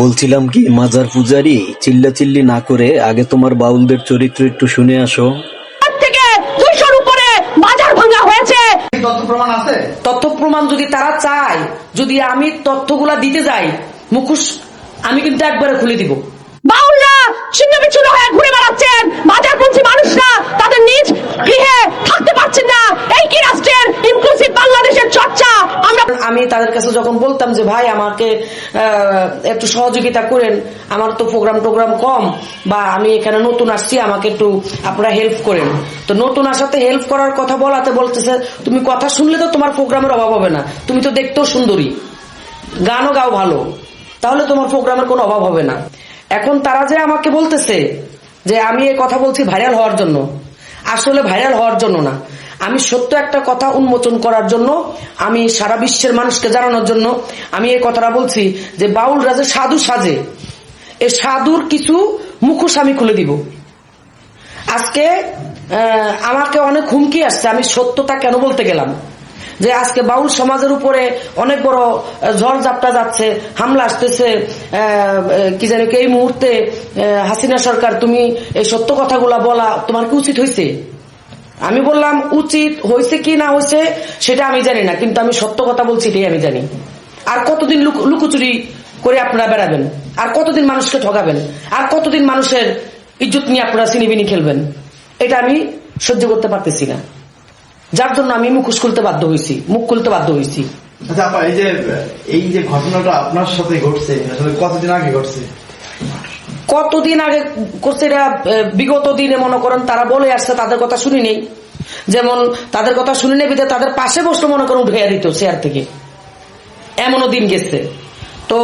বলছিলাম কি মাজার পূজারি চিল্লাচিল্লি না করে আগে তোমার বাউলদের চরিত্র একটু শুনে আসো। তথ্য প্রমাণ তথ্য প্রমাণ যদি তারা চায় যদি আমি তথ্যগুলা দিতে যাই মুখোশ আমি কিন্তু একবারে খুলে দিব। বাউলরা ছিন্ন বিচ্ছিন্ন হয়ে ঘুরে বেড়াচ্ছেন। বাজারপন্থী মানুষরা তাদের নিজ গৃহে থাকতে পারছেন না এই কি রাষ্ট্রের ইনক্লুসিভ বাংলাদেশের চর্চা আমরা আমি তাদের কাছে যখন বলতাম যে, ভাই, আমাকে একটু সহযোগিতা করেন, আমার তো প্রোগ্রাম টোগ্রাম কম, বা আমি এখানে নতুন আসছি, আমাকে একটু আপনারা হেল্প করেন। তো নতুন আসাতে হেল্প করার কথা বলাতে বলতেছে, তুমি কথা শুনলে তো তোমার প্রোগ্রামের অভাব হবে না, তুমি তো দেখতেও সুন্দরী, গানও গাও ভালো, তাহলে তোমার প্রোগ্রামের কোনো অভাব হবে না। এখন তারা যে আমাকে বলতেছে যে, আমি এ কথা বলছি ভাইরাল হওয়ার জন্য। আসলে ভাইরাল হওয়ার জন্য না। আমি সত্য একটা কথা উন্মোচন করার জন্য, আমি সারা বিশ্বের মানুষকে জানানোর জন্য, আমি এই কথাটা বলছি যে বাউল রাজে সাধু সাজে। এ সাধুর কিছু মুখোশ আমি খুলে দিব। আজকে আমাকে অনেক হুমকি আসছে, আমি সত্যতা কেন বলতে গেলাম? যে আজকে বাউল সমাজের উপরে অনেক বড় ঝড় ঝাপটা যাচ্ছে, হামলা আসতেছে কি জানি এই মুহূর্তে হাসিনা সরকার, তুমি এই সত্য কথাগুলা বলা তোমার কি উচিত হয়েছে আমি বললাম, উচিত হয়েছে কি না হয়েছে, সেটা আমি জানি না, কিন্তু আমি সত্য কথা বলছি, এটাই আমি জানি। আর কতদিন লুক- লুকোচুরি করে আপনারা বেড়াবেন? আর কতদিন মানুষকে ঠকাবেন আর কতদিন মানুষের ইজ্জত নিয়ে আপনারা সিনিবিনি খেলবেন? এটা আমি সহ্য করতে পারতেছি না। যার জন্য আমি মুখোশ খুলতে বাধ্য হয়েছি, মুখ খুলতে বাধ্য হয়েছি। আচ্ছা এই যে এই যে ঘটনাটা আপনার সাথে ঘটছে, আসলে কতদিন আগে ঘটছে? কতদিন আগে এরা বিগত দিনে মনে করেন তারা বলে আসছে, তাদের কথা শুনি নেই। যেমন তাদের কথা শুনি নেই তাদের পাশে বসলে মনে করেন উঠে দিত চেয়ার থেকে। এমনও দিন গেছে। তো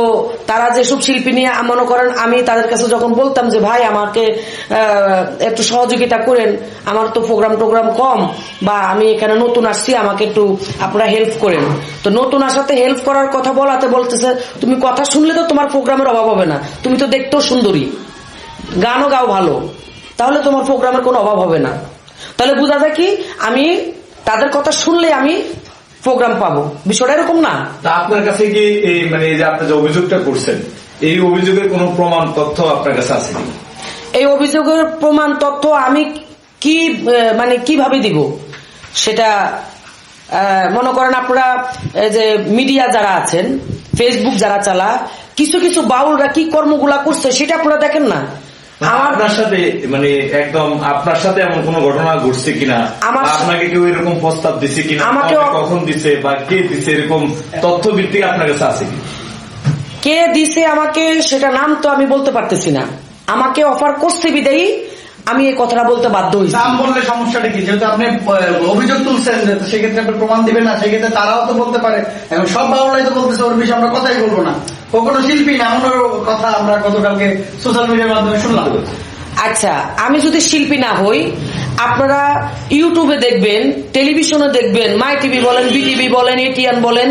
তারা যেসব শিল্পী নিয়ে মনে করেন, আমি তাদের কাছে যখন বলতাম যে, ভাই, আমাকে একটু সহযোগিতা করেন, আমার তো প্রোগ্রাম টোগ্রাম কম, বা আমি এখানে নতুন আসছি, আমাকে একটু আপনারা হেল্প করেন। তো নতুন আসাতে হেল্প করার কথা বলাতে বলতেছে, তুমি কথা শুনলে তো তোমার প্রোগ্রামের অভাব হবে না, তুমি তো দেখতেও সুন্দরী, গানও গাও ভালো, তাহলে তোমার প্রোগ্রামের কোনো অভাব হবে না। তাহলে বোঝা যায় কি, আমি তাদের কথা শুনলে আমি প্রোগ্রাম পাবো। বিষয়টা এরকম না। তা আপনার কাছে কি এই মানে এই যে আপনি যে অভিযোগটা করছেন এই অভিযোগের কোনো প্রমাণ তথ্য আপনার কাছে আছে এই অভিযোগের প্রমাণ তথ্য আমি কি মানে কীভাবে দিব? সেটা মনে করেন আপনারা এই যে মিডিয়া যারা আছেন ফেসবুক যারা চালা কিছু কিছু বাউলরা কি কর্মগুলা করছে সেটা আপনারা দেখেন না। আপনার সাথে মানে একদম আপনার সাথে এমন কোনো ঘটনা ঘটছে কিনা? আপনাকে কেউ এরকম প্রস্তাব দিছে কিনা? আমাকে- কখন দিছে বা কে দিছে? এরকম তথ্য ভিত্তিক আপনার কাছে আছে কি? কে দিছে আমাকে সেটা নাম তো আমি বলতে পারতেছি না। আমাকে অফার করছে বিদায়ী আমি এই কথাটা বলতে বাধ্য হয়েছি। নাম বললে সমস্যাটা কি? যেহেতু আপনি আহ, অভিযোগ তুলছেন যে সেক্ষেত্রে আপনি প্রমাণ দিবেন না সেক্ষেত্রে তারাও তো বলতে পারে। এখন সব বাউলাই তো বলতেছে ওর বিষয়ে আমরা কথাই বলব না। কোনো শিল্পী না এমন কথা আমরা গতকালকে সোশ্যাল মিডিয়ার মাধ্যমে শুনলাম। আচ্ছা আমি যদি শিল্পী না হই আপনারা ইউটিউবে দেখবেন টেলিভিশনে দেখবেন মাই টিভি বলেন বিটিভি বলেন এটিএন বলেন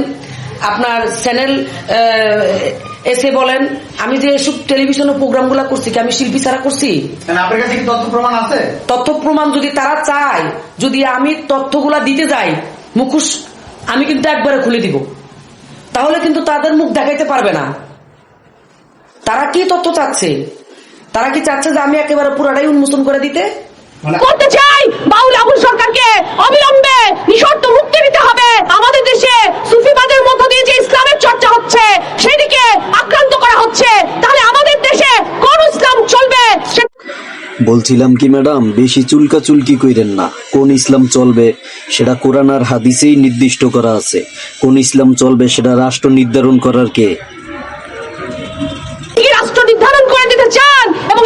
আপনার চ্যানেল এসে বলেন আমি যে এসব টেলিভিশনের প্রোগ্রামগুলো করছি কি আমি শিল্পী ছাড়া করছি? আপনার কাছে কি তথ্য প্রমাণ আছে? তথ্য প্রমাণ যদি তারা চায় যদি আমি তথ্যগুলা দিতে যাই মুখোশ আমি কিন্তু একবারে খুলে দিব। তাহলে কিন্তু তাদের মুখ দেখাইতে পারবে না। তারা কি তথ্য চাচ্ছে? তারা কি চাচ্ছে যে আমি একেবারে পুরাটাই উন্মোচন করে দিতে? মানে করতে চাই! বাউল আবুল সরকারকে অবিলম্বে নিঃশর্ত মুক্তি দিতে হবে। আমাদের দেশে সুফিবাদের মধ্য দিয়ে যে ইসলামের চর্চা হচ্ছে বলছিলাম কি, ম্যাডাম, বেশি চুলকা চুলকি কইরেন না। কোন ইসলাম চলবে সেটা কোরআন আর হাদিসেই নির্দিষ্ট করা আছে। কোন ইসলাম চলবে সেটা রাষ্ট্র নির্ধারণ করার কে? রাষ্ট্র নির্ধারণ করে দিতে চান? এবং